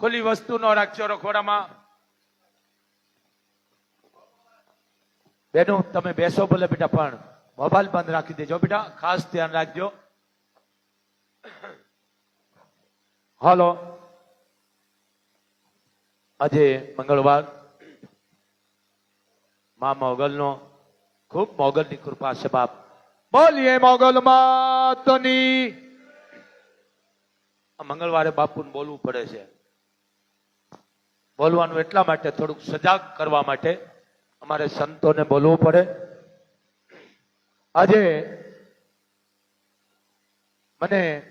ખુલ્લી વસ્તુ ન રાખજો રખોડામાં. બેનો, તમે બેસો ભલે બેટા, પણ મોબાઈલ બંધ રાખી દેજો બેટા, ખાસ ધ્યાન રાખજો. હાલો. આજે મંગળવાર. મા મોગલનો ખૂબ મોગલની કૃપા છે બાપ. બોલીએ મોગલ માતની. મંગળવારે બાપુને બોલવું પડે છે. બોલવાનું એટલા માટે, થોડુંક સજાગ કરવા માટે અમારે સંતોને બોલવું પડે. આજે મને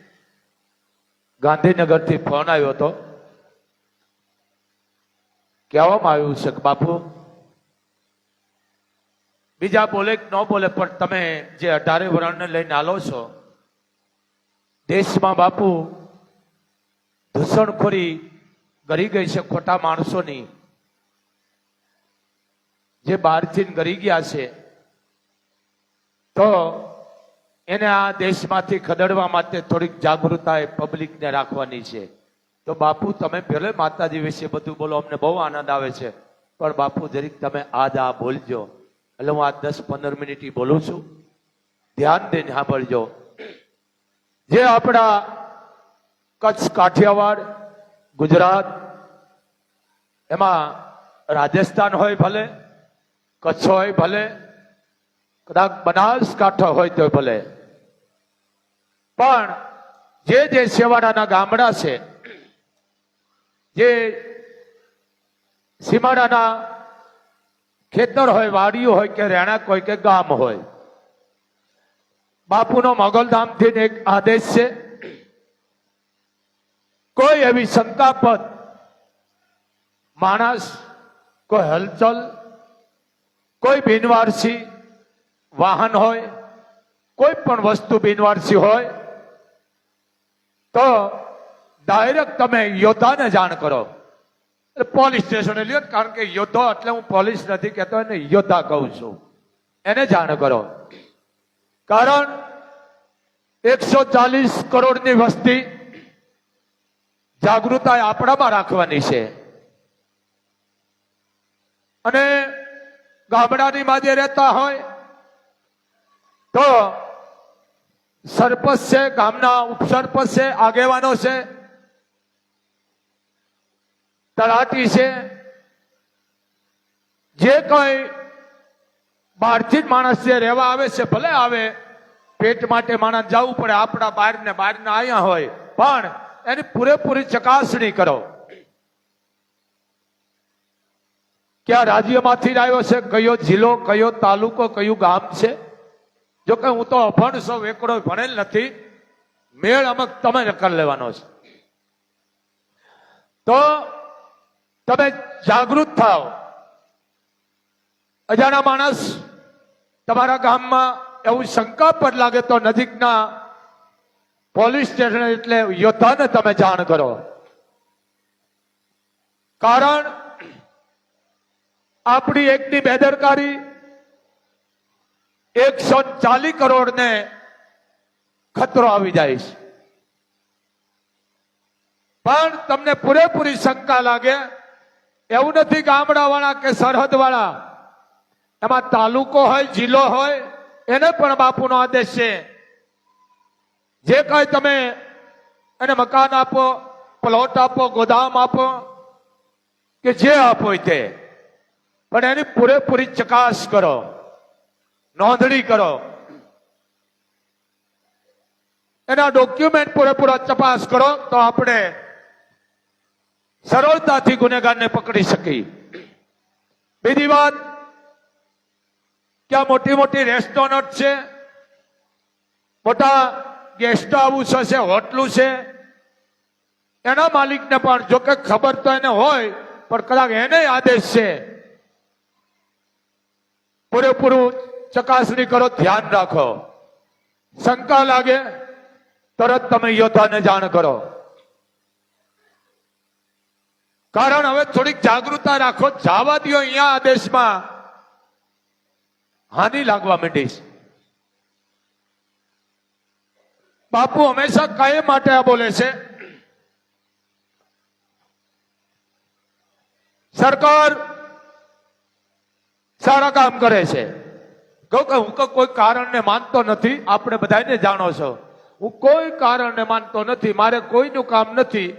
ગાંધીનગરથી ફોન આવ્યો હતો. કહેવામાં આવ્યું છે કે, બાપુ, બીજા બોલે કે ન બોલે, પણ તમે જે અઢારે વરણને લઈને આલો છો, દેશમાં બાપુ દૂષણખોરી ગરી ગઈ છે ખોટા માણસોની. જે બહારથી ગરી ગયા છે, તો એને આ દેશમાંથી ખદેડવા માટે થોડીક જાગૃતતા એ પબ્લિકને રાખવાની છે. તો બાપુ, તમે ભલે માતાજી વિશે બધું બોલો, અમને બહુ આનંદ આવે છે. પણ બાપુ, જરીક તમે આજ આ બોલજો. એટલે હું આ દસ પંદર મિનિટ બોલું છું. ધ્યાન દઈને સાંભળજો. જે આપણા કચ્છ કાઠિયાવાડ ગુજરાત, એમાં રાજસ્થાન હોય ભલે, કચ્છ હોય ભલે, કદાચ બનાસકાંઠા હોય તો ભલે. પણ જે જે સેવાડાના ગામડા છે, જે સીમાડાના ખેતર હોય, વાડીઓ હોય કે રહેણાંક હોય કે ગામ હોય, બાપુનો મોગલધામથી એક આદેશ છે કોઈ એવી સંતાપદ માણસ, કોઈ હલચલ, કોઈ બિનવારસી વાહન હોય, કોઈ પણ વસ્તુ બિનવારસી હોય, તો ડાયરેક્ટ તમે યોદ્ધાને જાણ કરો. પોલીસ સ્ટેશને લ્યો, કારણ કે યોદ્ધો એટલે હું પોલીસ નથી કહેતો, એને યોદ્ધા કહું છું. એને જાણ કરો. કારણ એકસો ચાલીસ કરોડની વસ્તી જાગૃતતા આપણામાં રાખવાની છે. અને ગામડાની માજે રહેતા હોય તો સરપંચ છે, ગામના ઉપસરપંચ છે, આગેવાનો છે, તલાટી છે, જે કઈ બહારથી જ માણસ જે રહેવા આવે છે, ભલે આવે, પેટ માટે માણસ જવું પડે, આપણા બહાર ને બહાર ને અહીંયા હોય, પણ એની પૂરેપૂરી ચકાસણી કરો. કયા રાજ્યમાંથી આવ્યો છે, કયો જિલ્લો, કયો તાલુકો, કયું ગામ છે? જો કે હું તો અભણ સૌ એકડો ભણેલ નથી, મેળ અમુક તમે કરી લેવાનો છે. તો તમે જાગૃત થાઓ. અજાણા માણસ તમારા ગામમાં એવું શંકાસ્પદ લાગે તો નજીકના પોલીસ સ્ટેશન એટલે યોદ્ધાને તમે જાણ કરો. કારણ આપણી એકની બેદરકારી એકસો ચાલીસ કરોડ ને ખતરો આવી જાય છે. પણ તમને પૂરેપૂરી શંકા લાગે, એવું નથી ગામડા વાળા કે સરહદ વાળા એમાં તાલુકો હોય, જિલ્લો હોય, એને પણ બાપુનો આદેશ છે. જે કઈ તમે એને મકાન આપો પ્લોટ આપો, ગોદામ આપો, કે જે આપો તે. પણ એની પૂરેપૂરી ચકાસ કરો, નોંધણી કરો. એના ડોક્યુમેન્ટ પૂરેપૂરા તપાસ કરો, તો આપણે સરળતાથી ગુનેગારને પકડી શકી બીજી વાત, ક્યાં મોટી મોટી રેસ્ટોરન્ટ છે, મોટા ગેસ્ટ હાઉસ હશે, હોટલું છે. એના માલિકને પણ જો કે ખબર તો એને હોય, પણ કદાચ એને આદેશ છે. પૂરેપૂરું ચકાસણી કરો, ધ્યાન રાખો. શંકા લાગે, તરત તમે યોદ્ધાને જાણ કરો. કારણ હવે થોડીક જાગૃતતા રાખો, જવા દો અહીંયા આદેશમાં. હાનિ લાગવા માંડી છે બાપુ હંમેશા કાયમ માટે આ બોલે છે? સરકાર સારા કામ કરે છે. કહું કે હું કોઈ કારણને માનતો નથી, આપણે બધાને જાણો છો. હું કોઈ કારણને માનતો નથી, મારે કોઈનું કામ નથી.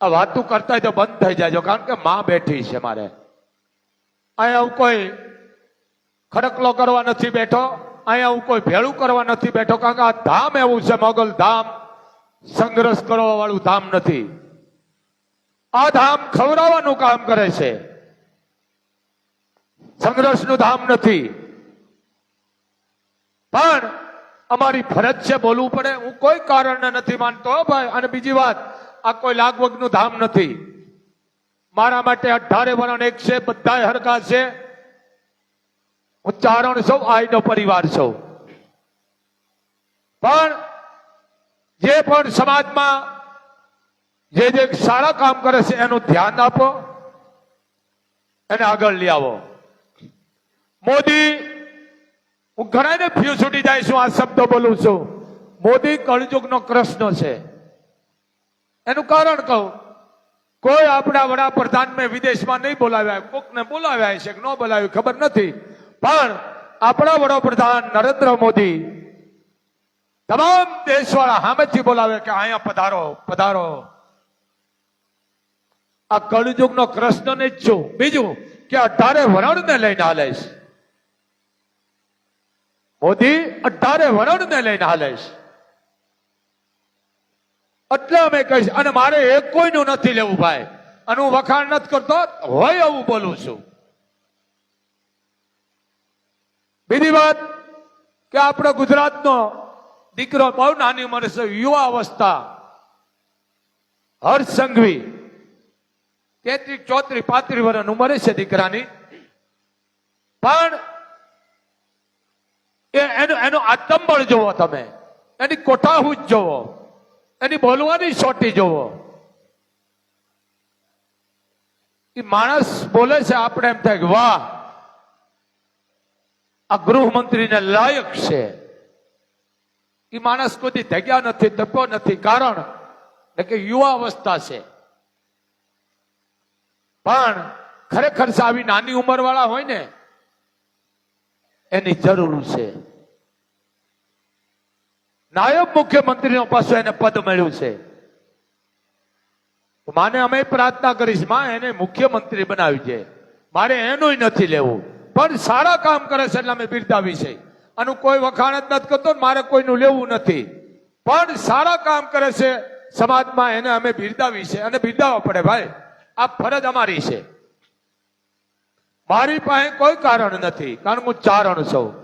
આ વાતું કરતા તો બંધ થઈ જાય કારણ કે માં બેઠી છે મારે. અહીંયા હું કોઈ ખડકલો કરવા નથી બેઠો. અહીંયા હું કોઈ ભેળું કરવા નથી બેઠો, કારણ કે આ ધામ એવું છે, મોગલ ધામ. સંઘર્ષ કરવા વાળું ધામ નથી. આ ધામ ખવડાવવાનું કામ કરે છે. સંઘર્ષનું ધામ નથી. પણ અમારી ફરજ છે બોલવું પડે. હું કોઈ કારણને નથી માનતો, ભાઈ. અને બીજી વાત, આ કોઈ લાગવગનું ધામ નથી. મારા માટે અઢારે વરણ એક છે બધા હરકા છે. હું ચારણ સૌ આઈનો પરિવાર છું પણ જે પણ સમાજમાં જે જે સારા કામ કરે છે એનું ધ્યાન આપો, એને આગળ લઈ આવો. મોદી, હું ઘણાને ફ્યુ છૂટી જાય છું આ શબ્દો બોલું છું. મોદી કળજુગનો કૃષ્ણ છે. એનું કારણ કહું, કોઈ આપણા વડાપ્રધાન મેં વિદેશમાં નહીં બોલાવ્યા, કોકને બોલાવ્યા છે કે ન બોલાવ્યું ખબર નથી. પણ આપણા વડાપ્રધાન નરેન્દ્ર મોદી તમામ દેશવાળા હામેથી બોલાવે કે અહીંયા પધારો પધારો. આ કળયુગનો કૃષ્ણ ને જ છું બીજું કે અઢારે વરણને લઈને હાલે છે મોદી અઢારે વરણને લઈને હાલે છે એટલે અમે કહીશ, અને મારે એક કોઈનું નથી લેવું ભાઈ. અને હું વખાણ નથી કરતો, હોય એવું બોલું છું. બીજી વાત કે આપણો ગુજરાતનો દીકરો બહુ નાની ઉંમરે છે, યુવા અવસ્થા. હર્ષ સંઘવી તેત્રીસ, ચોત્રીસ, પાંત્રીસ વર્ષ ઉંમરે છે દીકરાની. પણ એનું એનું આતંબળ જોવો તમે. એની કોઠાહૂજ જોવો. એની બોલવાની સોટી જોવો. એ માણસ બોલે છે, આપણે એમ થાય કે વાહ આ ગૃહમંત્રીને લાયક છે. એ માણસ કોઈ ધગ્યા નથી દબ્યો નથી. કારણ કે યુવા અવસ્થા છે. પણ ખરેખર આવી નાની ઉંમર વાળા હોય ને, એની જરૂર છે. નાયબ મુખ્યમંત્રીનો પાછું એને પદ મળ્યું છે. માને અમે પ્રાર્થના કરીશ, માં એને મુખ્યમંત્રી બનાવી છે મારે એનું નથી લેવું. પણ સારા કામ કરે છે એટલે અમે બિરદાવી છે આનું કોઈ વખાણ જ નથી કરતો મારે કોઈનું લેવું નથી. પણ સારા કામ કરે છે સમાજમાં એને અમે બિરદાવી છે અને બિરદાવવા પડે ભાઈ. આ ફરજ અમારી છે. મારી પાસે કોઈ કારણ નથી. કારણ હું ચારણ છું.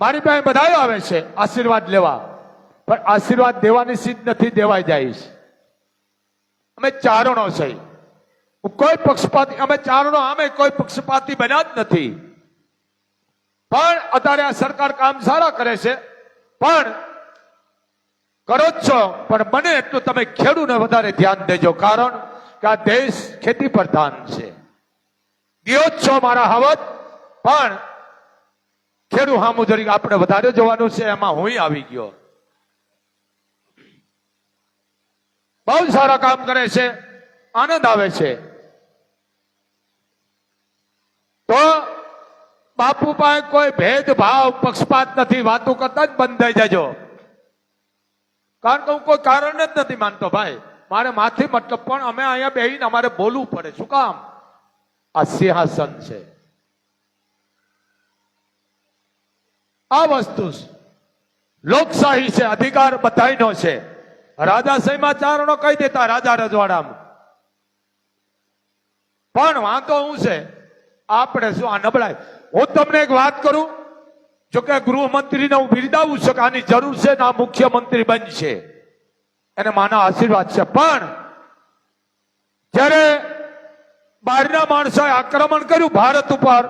મારી પાસે બધા આવે છે આશીર્વાદ લેવા. પણ આશીર્વાદ દેવાની સીધ નથી દેવાઈ જાય. અમે ચારણો છે. હું કોઈ પક્ષપાતી અમે ચારણો આમે કોઈ પક્ષપાતી બન્યા જ નથી. પણ અત્યારે આ સરકાર કામ સારા કરે છે. પણ કરો જ છો. પણ બને એટલું તમે ખેડૂને વધારે ધ્યાન દેજો. કારણ કે આ દેશ ખેતી પ્રધાન છે. દિયો જ છો મારા હવત પણ ખેડૂ હામું જરીક આપણે વધારે જોવાનું છે. એમાં હું આવી ગયો. બહુ સારા કામ કરે છે. આનંદ આવે છે. તો બાપુ પાસે કોઈ ભેદભાવ, પક્ષપાત નથી. વાતો કરતા જ બંધ થઈ જજો. કારણ કે હું કોઈ કારણ જ નથી માનતો ભાઈ. મારે માથી મતલબ પણ અમે અહીંયા બેહીને અમારે બોલવું પડે. શું કામ? આ સિંહાસન છે. આ વસ્તુ લોકશાહી છે, અધિકાર બધાયનો છે. રાજા ચારણો કહી દેતા, રાજા રજવાડામાં. પણ વાંધો શું છે? આપણે શું આ નબળાઈ? હું તમને એક વાત કરું, જો કે ગૃહમંત્રીને હું બિરદાવું છું કે આની જરૂર છે ને આ મુખ્યમંત્રી બનશે. એને માના આશીર્વાદ છે. પણ જ્યારે બહારના માણસોએ આક્રમણ કર્યું ભારત ઉપર,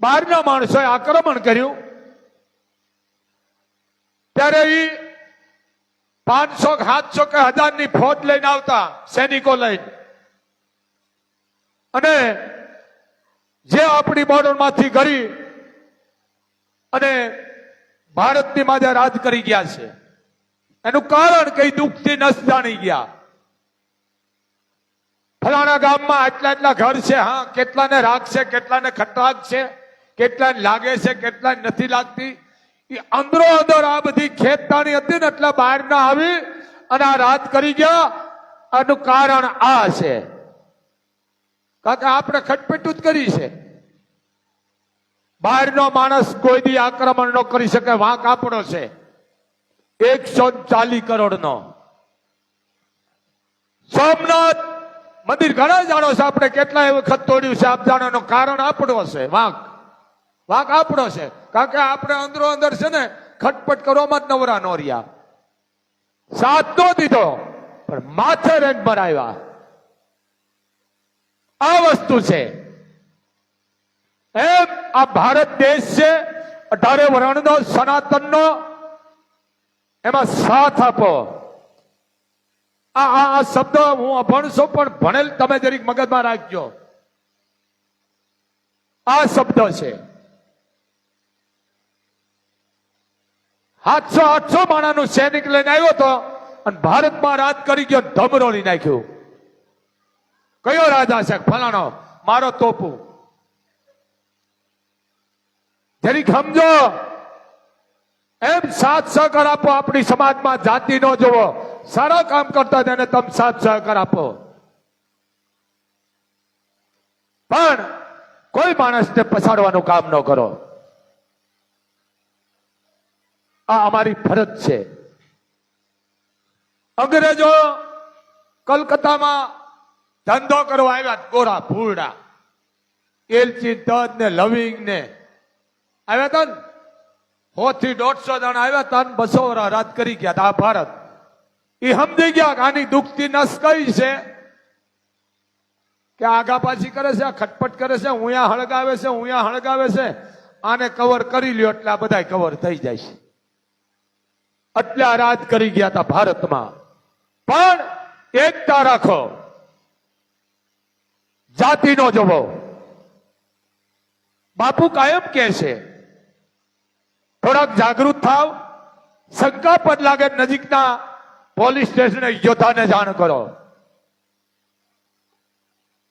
બહારના માણસોએ આક્રમણ કર્યું, ત્યારે એ પાંચસો સાતસો કે હજારની ફોજ લઈને આવતા, સૈનિકો લઈને. અને જે આપણી બોર્ડરમાંથી કરી અને ભારતની માથે રાજ કરી ગયા છે. એનું કારણ કઈ દુઃખથી નસ જાણી ગયા. ફલાણા ગામમાં આટલા આટલા ઘર છે, હા, કેટલાને રાગ છે, કેટલાને ખટરાગ છે, કેટલાને લાગે છે, કેટલાને નથી લાગતી. એ અંદરો અંદર આ બધી ખેતતાણી હતી ને એટલે બહાર ના આવી અને આ રાત કરી ગયા. આનું કારણ આ છે. કારણ કે આપણે ખટપટું જ કરી છે. બહારનો માણસ કોઈ દી આક્રમણ ન કરી શકે, વાંક આપણો છે. એકસો ચાલીસ કરોડ નો સોમનાથ મંદિર ઘણા જાણો છે, આપણે કેટલા વખત તોડ્યું છે, આપ જાણો, એનું કારણ આપણો છે, વાંક. વાંક આપણો છે. કારણ કે આપણે અંદરો અંદર છે ને, ખટપટ કરવામાં જ નવરા નો રહ્યા. સાથ નો દીધો, પણ માથે રેન બનાવ્યા આ વસ્તુ છે. એમ આ ભારત દેશ છે, અઢારે વર્ણનો, સનાતનનો, એમાં સાથ આપો. આ આ આ શબ્દ હું અભણ પણ ભણેલ તમે જરીક મગજમાં રાખજો. આ શબ્દ છે. સાતસો આઠસો માણાનું સૈનિક લઈને આવ્યો હતો અને ભારતમાં રાજ કરી ગયો, ધમરોળી નાખ્યું. કયો રાજા છે? ફલાણો. મારો તોપુ. જરી સમજો, એમ સાથ સહકાર આપો આપણી સમાજમાં, જાતિ નો જોવો સારા કામ કરતા તેને તમે સાથ સહકાર આપો. પણ કોઈ માણસને પછાડવાનું કામ ન કરો. આ અમારી ફરજ છે. અંગ્રેજો કલકત્તામાં ધંધો કરવા આવ્યા ગોરા ભૂરડા. એલચી તજ ને લવિંગ ને. આવ્યા હતા ને? થી દોઢસો જણા આવ્યા હતા ને બસો રાત કરી ગયા હતા આ ભારત. એ સમજી ગયા કે આની દુખતી નસ કઈ છે? કે આગા પાછી કરે છે ખટપટ કરે છે ઉયા હળગાવે છે ઉયા હળગાવે છે. આને કવર કરી લ્યો એટલે આ બધા કવર થઈ જાય છે. એટલે આ રાત કરી ગયા હતા ભારતમાં. પણ એકતા રાખો. જાતિ નો જવો બાપુ કાયમ કે છે, થોડાક જાગૃત થાવ શંકાપદ લાગે નજીકના પોલીસ સ્ટેશને યોદ્ધાને જાણ કરો.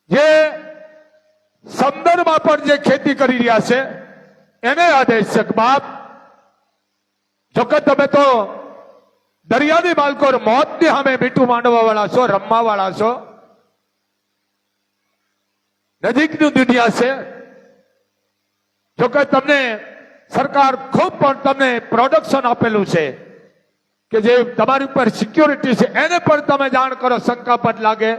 જે સમંદરમાં પણ જે ખેતી કરી રહ્યા છે, એને આદેશ છે બાપ જોકે તમે તો દરિયાની બાળકો મોતની સામે મીઠું માંડવા વાળા છો રમવા વાળા છો નજીકની દુનિયા છે. જોકે તમને સરકાર ખૂબ પણ તમને પ્રોડક્શન આપેલું છે કે જે તમારી ઉપર સિક્યોરિટી છે, એને પણ તમે જાણ કરો શંકાપદ લાગે.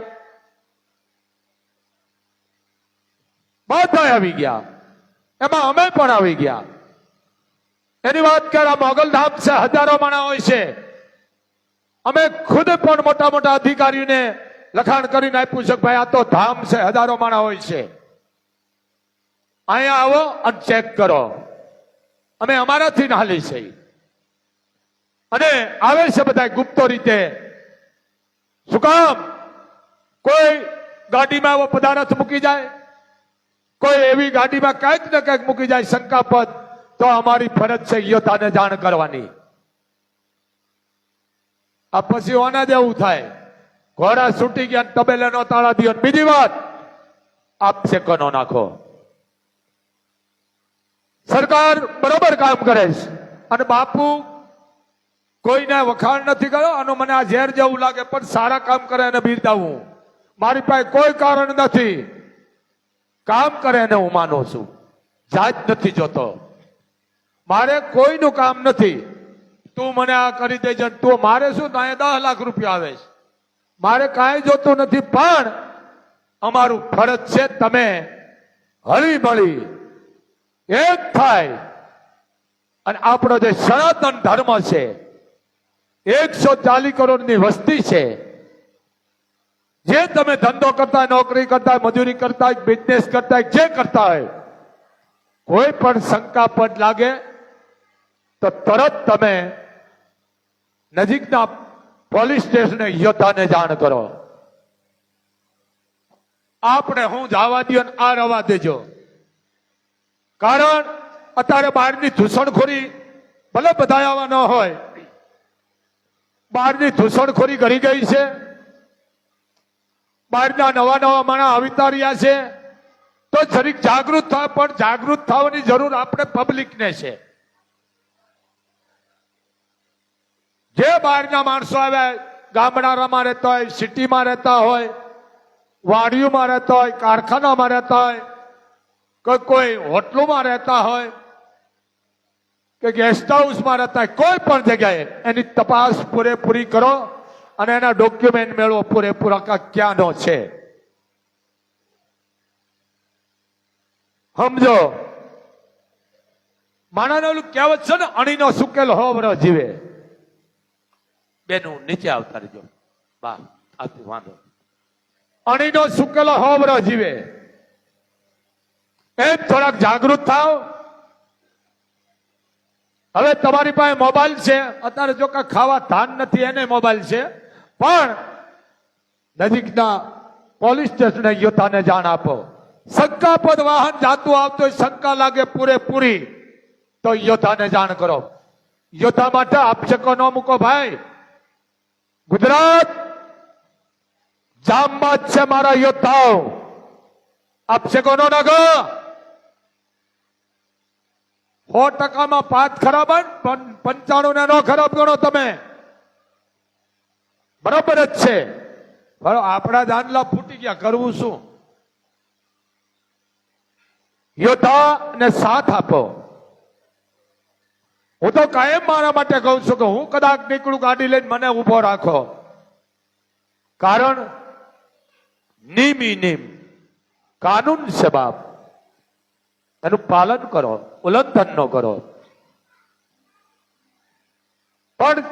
બધા આવી ગયા. એમાં અમે પણ આવી ગયા. એની વાત કર મોગલધામ છે, હજારો માણા હોય છે. અમે ખુદ પણ મોટા મોટા અધિકારીઓને લખાણ કરીને આપ્યું છે ભાઈ, આ તો ધામ છે, હજારો માણા હોય છે. અહીંયા આવો અને ચેક કરો. અમે અમારાથી નાલી છે. અને આવે છે બધા ગુપ્તો રીતે. શું કામ? કોઈ ગાડીમાં એવો પદાર્થ મૂકી જાય? કોઈ એવી ગાડીમાં કંઈક ને કંઈક મૂકી જાય શંકાપદ, તો અમારી ફરજ છે યોદ્ધાને જાણ કરવાની. આ પછી ઓના જેવું થાય. ઘોડા છૂટી ગયા તબેલે નો તાળા દિયો બીજી વાત, આપ સેકનો નાખો. સરકાર બરોબર કામ કરે છે. અને બાપુ કોઈને વખાણ નથી કર્યો અને મને આ ઝેર જેવું લાગે, પણ સારા કામ કરે અને બિરદાવું મારી પાસે કોઈ કારણ નથી. કામ કરે એને હું માનું છું. જાત નથી જોતો. મારે કોઈનું કામ નથી. તું મને આ કરી દેજે તું મારે શું? ત્યાં દસ લાખ રૂપિયા આવે છે. મારે કાંઈ જોતું નથી, પણ અમારું ફરજ છે તમે હળી મળી એક થાય. અને આપણો જે સનાતન ધર્મ છે, એકસો ચાલીસ કરોડની વસ્તી છે. જે તમે ધંધો કરતા, નોકરી કરતા, મજૂરી કરતા બિઝનેસ કરતા, જે કરતા હોય, કોઈ પણ શંકાપદ લાગે તો તરત તમે નજીકના પોલીસ સ્ટેશને યોદ્ધાને જાણ કરો. આપણે હું જવા દો આ રવા દેજો. કારણ અત્યારે બહારની ધૂસણખોરી ભલે બધા આવા ન હોય, બહારની ધૂસણખોરી કરી ગઈ છે. બહારના નવા નવા માણસ આવતા રહ્યા છે. તો જરીક જાગૃત થાય પણ જાગૃત થવાની જરૂર આપણે પબ્લિકને છે. જે બહારના માણસો આવ્યા ગામડામાં રહેતા હોય, સિટીમાં રહેતા હોય, વાડીઓમાં રહેતા હોય, કારખાનામાં રહેતા હોય, કે કોઈ હોટલોમાં રહેતા હોય, કે ગેસ્ટ હાઉસમાં રહેતા હોય, કોઈ પણ જગ્યાએ એની તપાસ પૂરેપૂરી કરો અને એના ડોક્યુમેન્ટ મેળવો, પૂરેપૂરા ક્યાંનો છે. સમજો? માણાને ઓલું કહેવત છે ને, અણીનો સુકેલ હો વરસ જીવે. બેનું નીચે આવતા રહેજો. બા આથી વાંધો અણીનો સુકેલો હો વરસ જીવે. એમ થોડાક જાગૃત થાવ. હવે તમારી પાસે મોબાઈલ છે. અત્યારે જો કે ખાવા ધાન નથી, એને મોબાઈલ છે. પણ નજીકના પોલીસ સ્ટેશને યોદ્ધાને જાણ આપો. શંકાપદ વાહન જાતું આવતો શંકા લાગે પૂરેપૂરી, તો યોદ્ધાને જાણ કરો. યોદ્ધા માટે આપશકો ન મૂકો ભાઈ. ગુજરાત જામમાં છે મારા યોદ્ધાઓ. આપશે કોનો નગો સો ટકામાં પાંચ ખરાબ પંચાણું ને નો ખરાબ ગણો તમે. બરોબર જ છે. આપણા દાંડલા ફૂટી ગયા, કરવું શું? યોદ્ધા ને સાથ આપો. હું તો કાયમ મારા માટે કહું છું કે હું કદાચ નીકળું, ગાડી લઈને મને ઊભો રાખો. કારણ નિમી નિમ, કાનૂન છે બાપ એનું પાલન કરો ઉલ્લંઘન ન કરો. પણ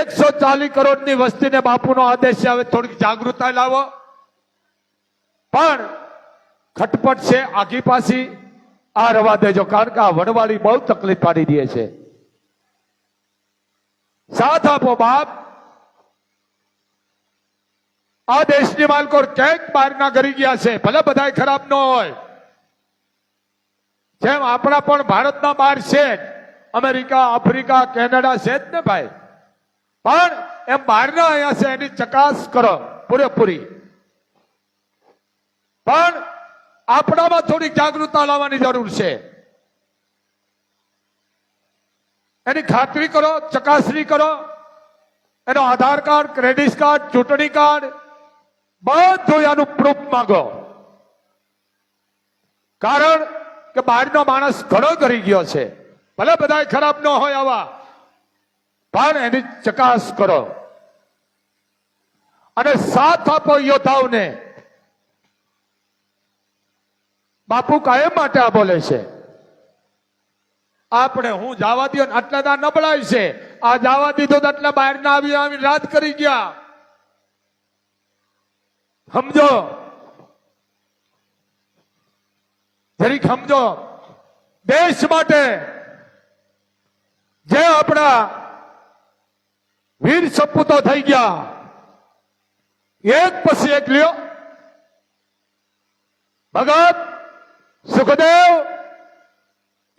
એકસો ચાલીસ કરોડની વસ્તીને બાપુનો આદેશ આવે, થોડીક જાગૃતતા લાવો. પણ ખટપટ છે, આગી પાછી આ રવા દેજો, કારણ કે આ વડવાળી બહુ તકલીફ પાડી દે છે. સાથ આપો બાપ આ દેશની માલકોર ક્યાંક બહારના કરી ગયા છે ભલે બધા ખરાબ ન હોય જેમ આપણા પણ ભારતના બહાર છે અમેરિકા આફ્રિકા કેનેડા છે જ ને ભાઈ પણ એમ બહારના અહીંયા છે એની ચકાસ કરો પૂરેપૂરી પણ આપણામાં થોડીક જાગૃતતા લાવવાની જરૂર છે એની ખાતરી કરો, ચકાસણી કરો. એનો આધાર કાર્ડ, ક્રેડિટ કાર્ડ, ચૂંટણી કાર્ડ, બધું એનું પ્રૂફ માંગો. કારણ કે બહારનો માણસ ઘણો કરી ગયો છે. ભલે બધા ખરાબ ન હોય આવા. પણ એની ચકાસ કરો. અને સાથ આપો યોદ્ધાઓને. બાપુ કાયમ માટે આ બોલે છે. આપણે હું જવા દો આટલા દા નબળાય છે. આ જવા દીધો તો આટલા બહાર ના આવી આવી રાત કરી ગયા. સમજો? જરીક સમજો? દેશ માટે જે આપણા વીર સપૂતો થઈ ગયા, એક પછી એક લ્યો. ભગત સુખદેવ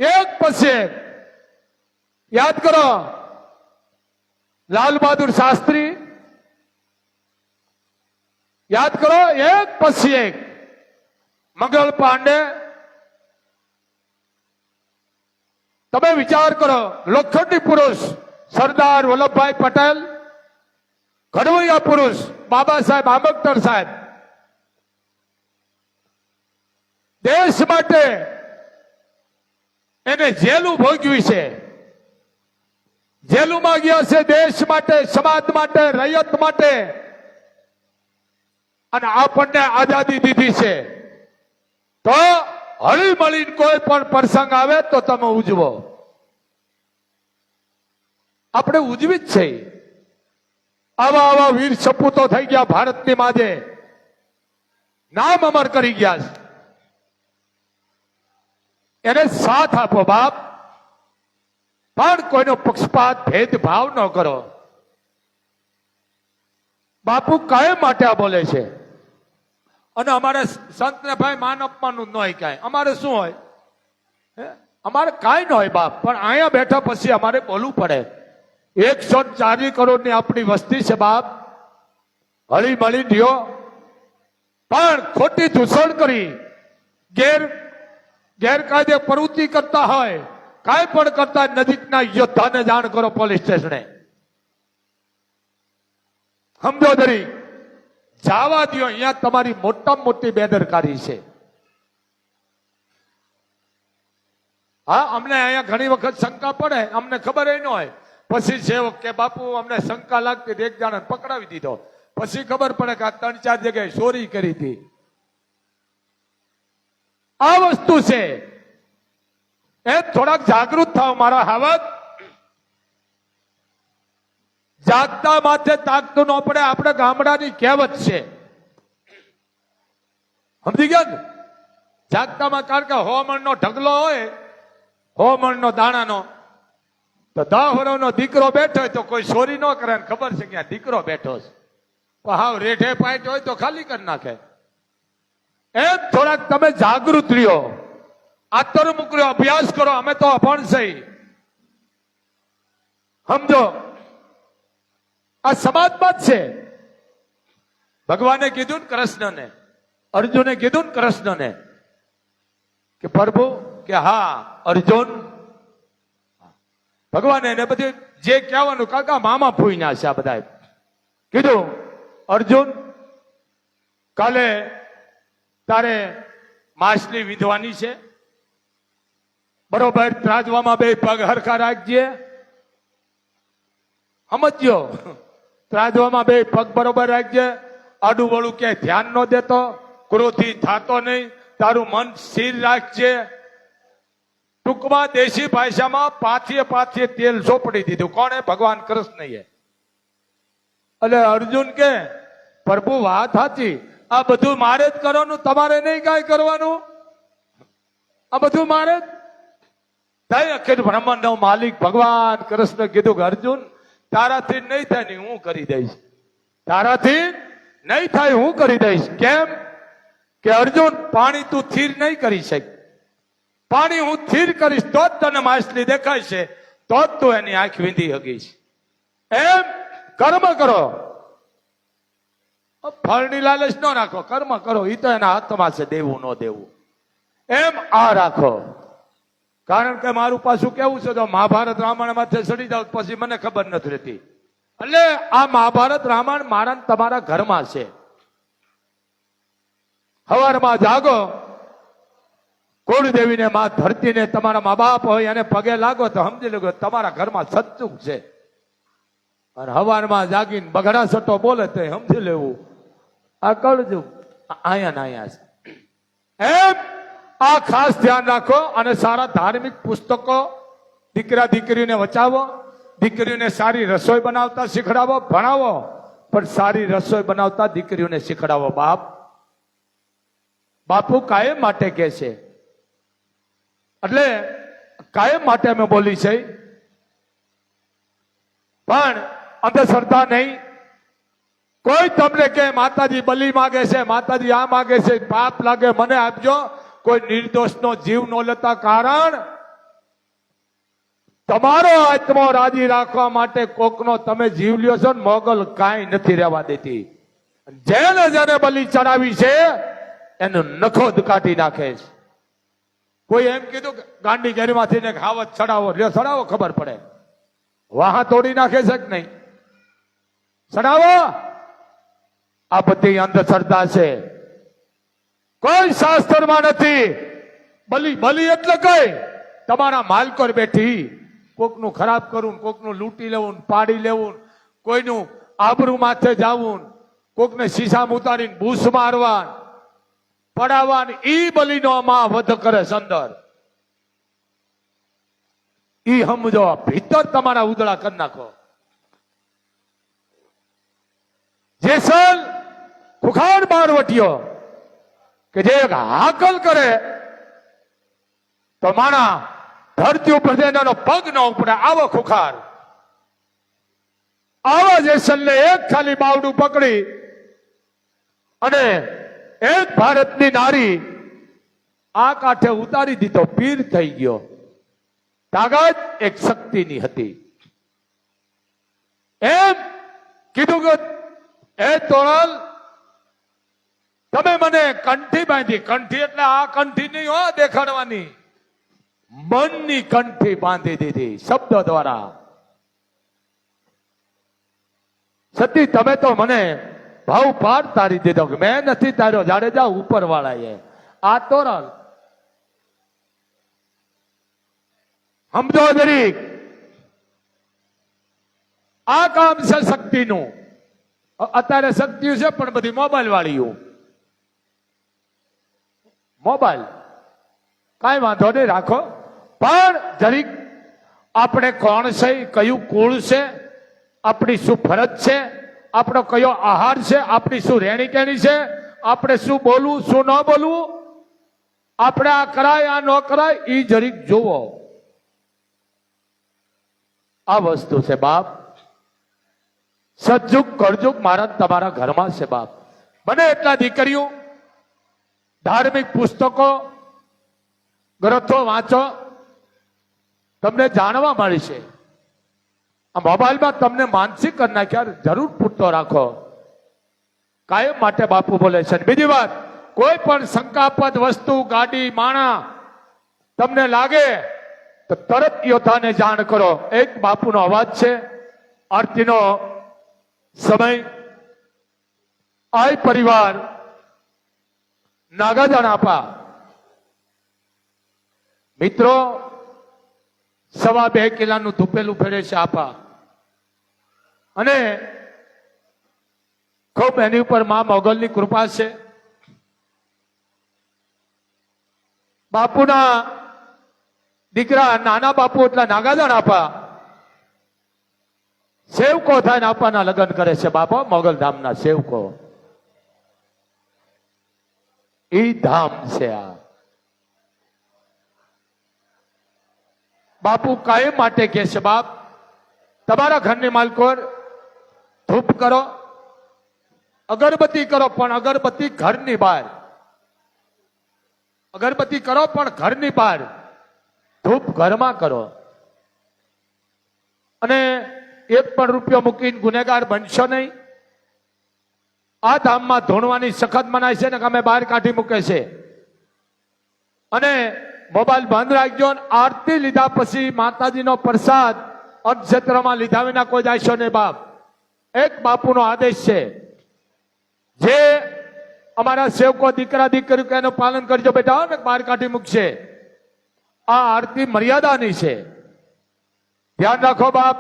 એક પછી એક યાદ કરો, લાલ બહાદુર શાસ્ત્રી. યાદ કરો, એક પછી એક. મંગળ પાંડે. તમે વિચાર કરો, લોખંડી પુરુષ સરદાર વલ્લભભાઈ પટેલ, ઘડવૈયા પુરુષ બાબા સાહેબ આંબેડકર સાહેબ. દેશ માટે એને જેલું ભોગવી છે. જેલુમાં ગયા છે દેશ માટે, સમાજ માટે, રૈયત માટે. અને આપણને આઝાદી દીધી છે. તો હળી કોઈ પણ પ્રસંગ આવે તો તમે ઉજવો. આપણે ઉજવી જ છે. આવા આવા વીર સપૂતો થઈ ગયા ભારતની માજે. નામ અમર કરી ગયા છે. એને સાથ આપો બાપ. પણ કોઈનો પક્ષપાત, ભેદભાવ ન કરો. બાપુ કયા માટે આ બોલે છે? અને અમારે સંતને ભાઈ માન અપમાનનું ન હોય કાંઈ. અમારે શું હોય? અમારે કાંઈ ન હોય બાપ. પણ અહીંયા બેઠા પછી અમારે બોલવું પડે. એકસો ચારી કરોડની આપણી વસ્તી છે બાપ. હળી મળી રહ્યો. પણ ખોટી દૂષણ કરી. ગેર ગેરકાયદે પ્રવૃત્તિ કરતા હોય, કાંઈ પણ કરતા નજીકના યોદ્ધાને જાણ કરો પોલીસ સ્ટેશને. સમજો દરી, જાવા દ્યો, અહીંયા તમારી મોટામાં મોટી બેદરકારી છે. હા, અમને અહીંયા ઘણી વખત શંકા પડે, અમને ખબર ન હોય. પછી સેવક કે બાપુ, અમને શંકા લાગતી એક જણાને પકડાવી દીધો. પછી ખબર પડે કે આ ત્રણ ચાર જગ્યાએ ચોરી કરી હતી. આ વસ્તુ છે. એ થોડાક જાગૃત થાવ મારા હાવત. જાગતા માથે તાકતું ન પડે. આપણે ગામડાની કહેવત છે. સમજી ગયા ને? જાગતામાં કારણ કે હોમણનો ઢગલો હોય હોમણનો દાણાનો, તો દહ વર્ષનો દીકરો બેઠો હોય તો કોઈ ચોરી ન કરે ખબર છે કે આ દીકરો બેઠો છે. હાવ રેઠે પાઇટ હોય તો ખાલી કરી નાખે. એમ થોડાક તમે જાગૃત રહ્યો. આત્મુખ રહ્યો અભ્યાસ કરો, અમે તો અભણ સમજો? આ સમાજમાં જ છે. ભગવાને કીધું ને કૃષ્ણને, અર્જુને કીધું ને કૃષ્ણને, કે પ્રભુ, કે હા, અર્જુન. ભગવાને એને બધી જે કહેવાનું, કાકા મામા ફૂઈના છે આ બધા કીધું, અર્જુન, કાલે તારે માછલી વિધવાની છે? બરોબર, ત્રાજવામાં બે પગ હરખા રાખજે. સમજ્યો? ત્રાજવામાં બે પગ બરોબર રાખજે. આડું વળું કે ધ્યાન ન દેતો, ક્રોધી થાતો નહીં, તારું મન સ્થિર રાખજે. ટૂંકમાં દેશી ભાષામાં પાથીએ પાથીએ તેલ ચોપડી દીધું. કોણે? ભગવાન કૃષ્ણએ. એટલે અર્જુન કે, પ્રભુ વાત સાચી. આ બધું મારે જ કરવાનું, તમારે નહીં કાંઈ કરવાનું. આ બધું મારે જ. થાય અખિલ બ્રહ્માંડ માલિક ભગવાન કૃષ્ણ કીધું કે, અર્જુન, તારાથી નહીં થાય ને હું કરી દઈશ. તારાથી નહીં થાય, હું કરી દઈશ. કેમ? કે અર્જુન, પાણી તું થીર નહીં કરી શક. પાણી હું થીર કરીશ, તો જ તને માછલી દેખાય છે, તો જ તું એની આંખ વીંધી હગીશ એમ? કર્મ કરો. ફળની લાલચ ન રાખો, કર્મ કરો એ તો એના હાથમાં છે, દેવું ન દેવું. એમ આ રાખો. કારણ કે મારું પાછું કેવું છે તો મહાભારત રામાયણ માથે ચડી જાવ, પછી મને ખબર નથી રહેતી. એટલે આ મહાભારત રામાયણ મારા તમારા ઘરમાં છે. હવારમાં જાગો. કુળદેવીને મા ધરતીને તમારા મા બાપ હોય અને પગે લાગો તો સમજી લો તમારા ઘરમાં સચુક છે. અને હવારમાં જાગીને બગડા સટો બોલે તો સમજી લેવું. આ કળજુ આયા ના આયા છે. એમ આ ખાસ ધ્યાન રાખો અને સારા ધાર્મિક પુસ્તકો દીકરા દીકરીને વચાવો દીકરીઓને સારી રસોઈ બનાવતા શીખડાવો, ભણાવો, પણ સારી રસોઈ બનાવતા દીકરીઓને શીખડાવો, બાપ. બાપુ કાયમ માટે કે છે. એટલે કાયમ માટે અમે બોલી છે. પણ અંધશ્રદ્ધા નહીં કોઈ તમને કે માતાજી બલી માગે છે, માતાજી આ માગે છે, પાપ લાગે, મને આપજો. કોઈ નિર્દોષનો જીવ ન લેતા કારણ તમારો આત્મો રાજી રાખવા માટે કોકનો તમે જીવ લ્યો છો ને, મોગલ કાંઈ નથી રહેવા દેતી. જેને જેને બલી ચડાવી છે, એનો નખો જ કાઢી નાખે છે. કોઈ એમ કીધું કે, ગાંડી ઘેરમાંથી ને ખાવત ચડાવો, લ્યો, ચડાવો, ખબર પડે. વાહ તોડી નાખે છે કે નહીં? ચડાવો! આ બધી અંધશ્રદ્ધા છે. કોઈ શાસ્ત્રમાં નથી. બલી બલી એટલે કઈ? તમારા માલકોર બેઠી કોકનું ખરાબ કરવું કોકનું લૂંટી લેવું, પાડી લેવું, કોઈનું આબરૂ માથે જાવું, કોકને શીશામાં ઉતારીને ભૂસ મારવા, પડાવવા, ઈ બલીનો માં વધ કરે અંદર ઈ સમજો, ભીતર તમારા ઉદળા કરી નાખો. જેસલ ખુખાર બારવટીયો કે જે હાકલ કરે, તો માણા ધરતી ઉપર પગ ન ઉપડે. આવો ખુખાર. આવા જેસલને એક ખાલી બાવડું પકડી અને એક ભારતની નારી આ કાંઠે ઉતારી દીધો. પીર થઈ ગયો. તાકાત એક શક્તિની હતી. એમ કીધું કે એ તોરલ તમે મને કંઠી બાંધી, કંઠી એટલે આ કંઠી નહીં હો દેખાડવાની. મનની કંઠી બાંધી દીધી, શબ્દ દ્વારા. સતી, તમે તો મને ભાવ પાર તારી દીધો મેં નથી તાર્યો, જાડેજા ઉપર વાળાએ આ તોરણ. સમજો દરેક આ કામ છે શક્તિનું. અત્યારે શક્તિ છે, પણ બધી મોબાઈલ વાળીઓ મોબાઈલ. કાંઈ વાંધો નહીં, રાખો. પણ જરીક આપણે કોણ છે, કયું કુળ છે, આપણી શું ફરજ છે, આપણો કયો આહાર છે, આપણી શું રહેણી કેણી છે, આપણે શું બોલવું, શું ન બોલવું, આપણે આ કરાય, આ ન કરાય એ જરીક જુઓ. આ વસ્તુ છે બાપ. સજ્જુક કરજુગ મારા તમારા ઘરમાં છે બાપ. બને એટલા દીકરીઓ ધાર્મિક પુસ્તકો, ગ્રંથો વાંચો, તમને જાણવા મળી છે આ મોબાઈલમાં તમને માનસિક કરી નાખ્યા જરૂર પૂરતો રાખો. કાયમ માટે બાપુ બોલે છે. બીજી વાત, કોઈ પણ શંકાપદ વસ્તુ, ગાડી, માણા તમને લાગે, તો તરત યોદ્ધાને જાણ કરો. એક બાપુનો અવાજ છે. આરતીનો સમય. આય પરિવાર નાગાજણ આપા. મિત્રો, સવા બે કિલાનું ધૂપેલું ફેરે છે આપા. અને ખૂબ એની ઉપર મા મોગલની કૃપા છે. બાપુના દીકરા નાના બાપુ એટલા નાગાજણ આપા. સેવકો થાય ને આપાના લગ્ન કરે છે બાપા મોગલ ધામના સેવકો. ઈ ધામ છે આ. બાપુ કાયમ માટે કે છે, બાપ, તમારા ઘરની માલકોર ધૂપ કરો, અગરબત્તી કરો, પણ અગરબત્તી ઘરની બહાર. અગરબત્તી કરો, પણ ઘરની બહાર. ધૂપ ઘરમાં કરો. અને એક પણ રૂપિયો મૂકીને ગુનેગાર બનશો નહીં. આ ધામમાં ધોણવાની સખત મનાય છે ને અમે બહાર કાઢી મૂકે છે. અને મોબાઈલ બંધ રાખજો આરતી લીધા પછી માતાજીનો પ્રસાદ અર્ધક્ષેત્રમાં લીધા વિના કોઈ જાયશો નહીં બાપ. એક બાપુનો આદેશ છે. જે અમારા સેવકો દીકરા દીકરી એનું પાલન કરજો બેટા ને બહાર કાઢી મૂકશે. આ આરતી મર્યાદાની છે. ધ્યાન રાખો બાપ,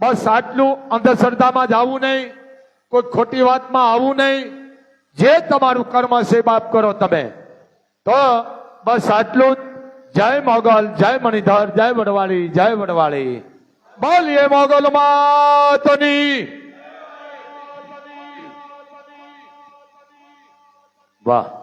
બસ આટલું અંધશ્રદ્ધામાં જવું નહીં. કોઈ ખોટી વાતમાં આવું નહીં. જે તમારું કર્મ છે બાપ કરો તમે. તો બસ આટલું. જય મોગલ, જય મણિધર, જય વડવાળી જય વડવાળી. બોલીએ મોગલ માતની. વાહ.